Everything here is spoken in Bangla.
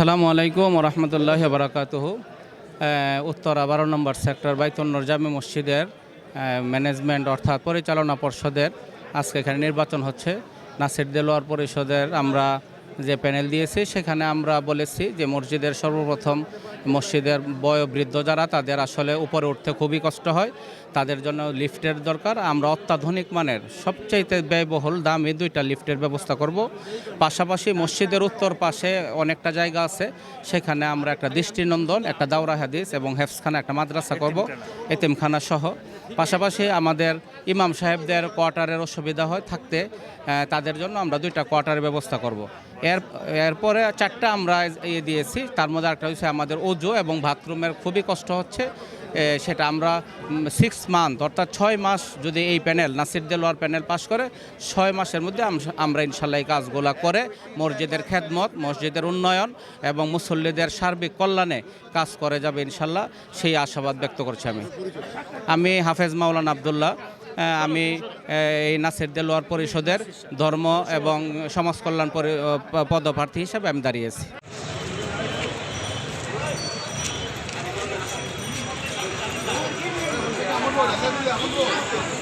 আসসালামু আলাইকুম রহমতুল্লাহ বারাকাত উত্তরা বারো নম্বর সেক্টর বাইতুন্নর জামে মসজিদের ম্যানেজমেন্ট অর্থাৎ পরিচালনা পর্ষদের। আজকে এখানে নির্বাচন হচ্ছে। নাসির দেলোয়ার পরিষদের আমরা যে প্যানেল দিয়েছি, সেখানে আমরা বলেছি যে মসজিদের সর্বপ্রথম মসজিদের বয়োবৃদ্ধ যারা, তাদের আসলে উপরে উঠতে খুবই কষ্ট হয়। তাদের জন্য লিফটের দরকার। আমরা অত্যাধুনিক মানের, সবচাইতে ব্যয়বহুল, দামি দুইটা লিফটের ব্যবস্থা করব। পাশাপাশি মসজিদের উত্তর পাশে অনেকটা জায়গা আছে। সেখানে আমরা একটা দৃষ্টিনন্দন, একটা দাওরা হাদিস এবং হেফসখানা একটা মাদ্রাসা করব, এতিমখানা সহ। পাশাপাশি আমাদের ইমাম সাহেবদের কোয়ার্টারের অসুবিধা হয় থাকতে তাদের জন্য আমরা দুইটা কোয়ার্টারের ব্যবস্থা করব। এর, এরপরে চারটা আমরা ইয়ে দিয়েছি। তার মধ্যে একটা হচ্ছে আমাদের ওজো এবং বাথরুমের খুবই কষ্ট হচ্ছে সেটা আমরা সিক্স মান্থ অর্থাৎ ছয় মাস যদি এই panel Nasir Delwar panel pass করে, ছয় মাসের মধ্যে আমরা ইনশাল্লাহ এই কাজগুলো করে মসজিদের খেদমত, মসজিদের উন্নয়ন এবং মুসল্লিদের সার্বিক কল্যাণে কাজ করে যাবে ইনশাল্লাহ, সেই আশাবাদ ব্যক্ত করছি আমি। আমি হাফেজ মাওলান আবদুল্লাহ আমি এই নাসির দেলোয়ার পরিষদের ধর্ম এবং সমাজ কল্যাণ পরি- পদপ্রার্থী হিসেবে আমি দাঁড়িয়েছি 两个。